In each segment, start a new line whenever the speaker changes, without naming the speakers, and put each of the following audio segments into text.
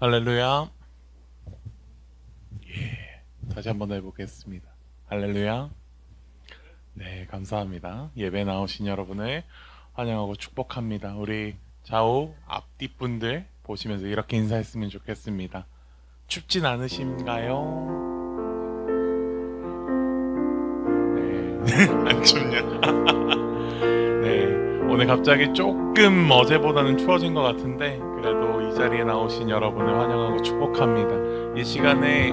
할렐루야. 예. 다시 한번 해보겠습니다. 할렐루야. 네, 감사합니다. 예배 나오신 여러분을 환영하고 축복합니다. 우리 좌우 앞뒷분들 보시면서 이렇게 인사했으면 좋겠습니다. 춥진 않으신가요? 네, 안 춥냐? 네, 오늘 갑자기 조금 어제보다는 추워진 것 같은데 그래도 이 자리에 나오신 여러분을 환영하고 축복합니다. 이 시간에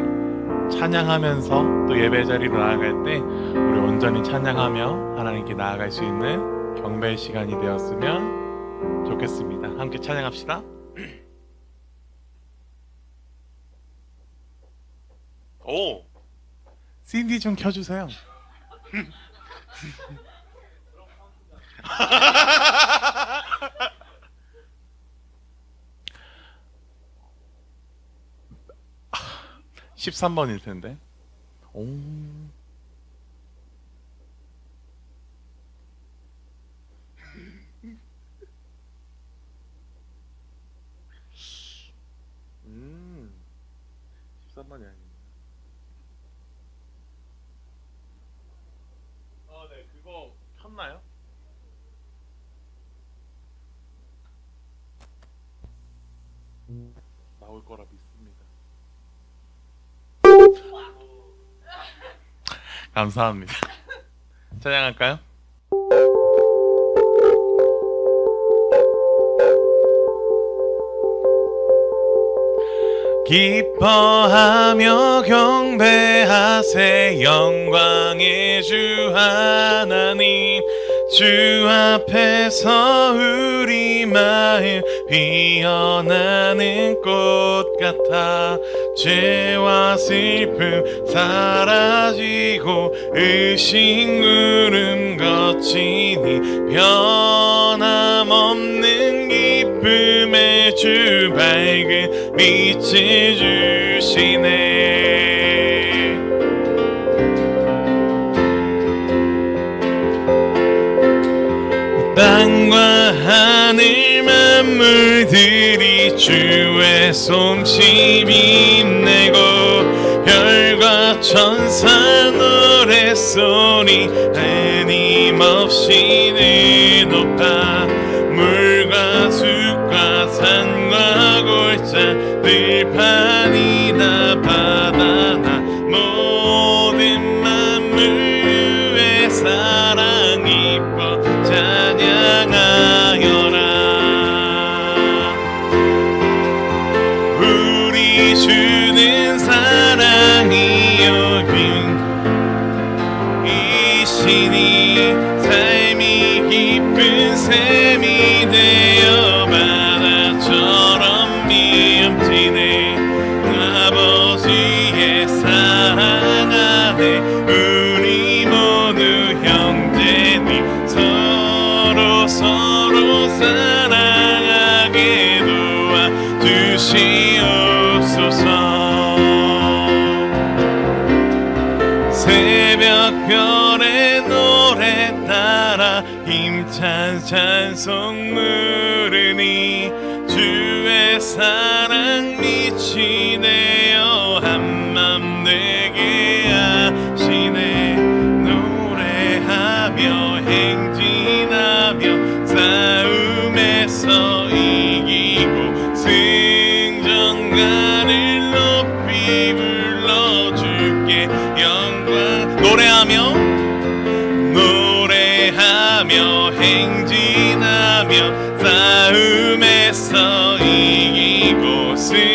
찬양하면서 또 예배 자리로 나아갈 때 우리 온전히 찬양하며 하나님께 나아갈 수 있는 경배의 시간이 되었으면 좋겠습니다. 함께 찬양합시다. 오, 신디 좀 켜주세요. 13번일 텐데. 오. 음. 13번이 아니네. 아, 네. 그거 켰나요? 나올 거라 믿습니다. 감사합니다. 찬양할까요? 기뻐하며 경배하세 영광의 주 하나님 주 앞에서 우리 마음 피어나는 꽃 같아 죄와 슬픔 사라지고 의식 물음 거치니 변함없는 기쁨의 주 밝은 빛을 주시네. 땅과 하늘 만물들이 주의 솜씨 빛내고 별과 천사 노래소리 끊임없이 늘 높아 물과 숲과 산과 골짜 들판이 사랑하게 도와 주시옵소서. 새벽별의 노래 따라 힘찬 찬송 부르니 주의 사랑 미치 되어 한맘 되게 하시네. 노래하며 행진하 하며 행진하며 싸움에서 이기고 승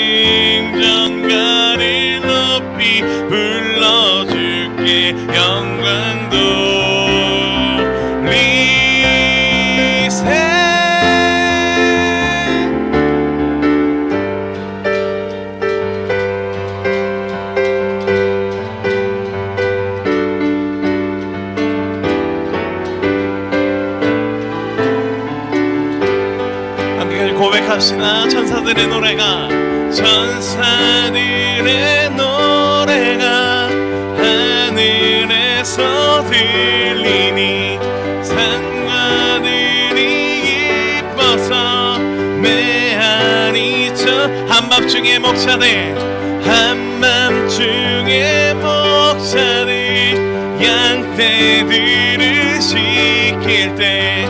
합시다. 천사들의 노래가. 천사들의 노래가 하늘에서 들리니 산과들이 기뻐서 메아리쳐 한밤중에 목자들 한밤중에 목자들 양떼들을 지킬 때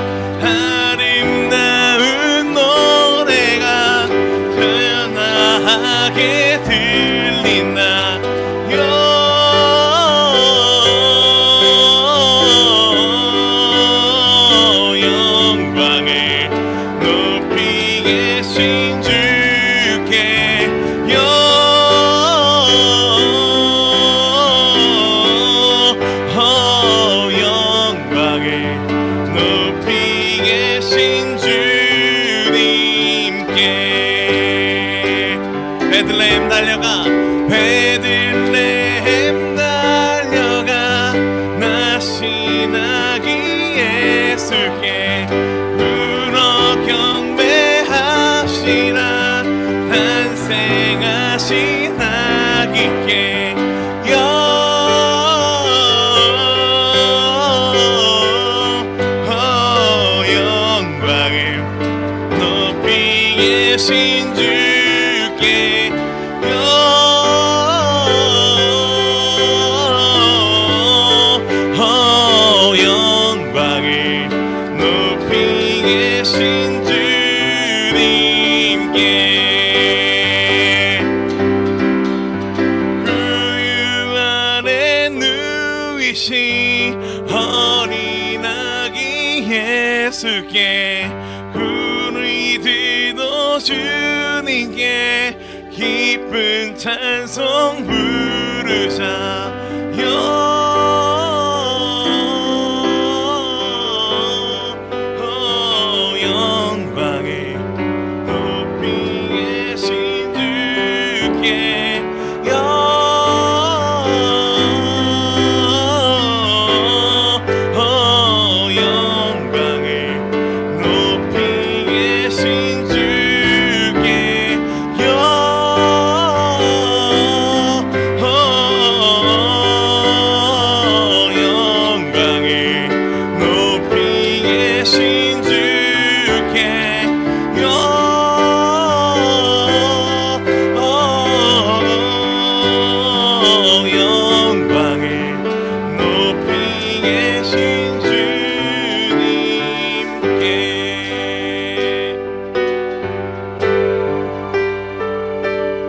반드시 어린 아기 예수께 우리들도 주님께 기쁜 찬송 부르자.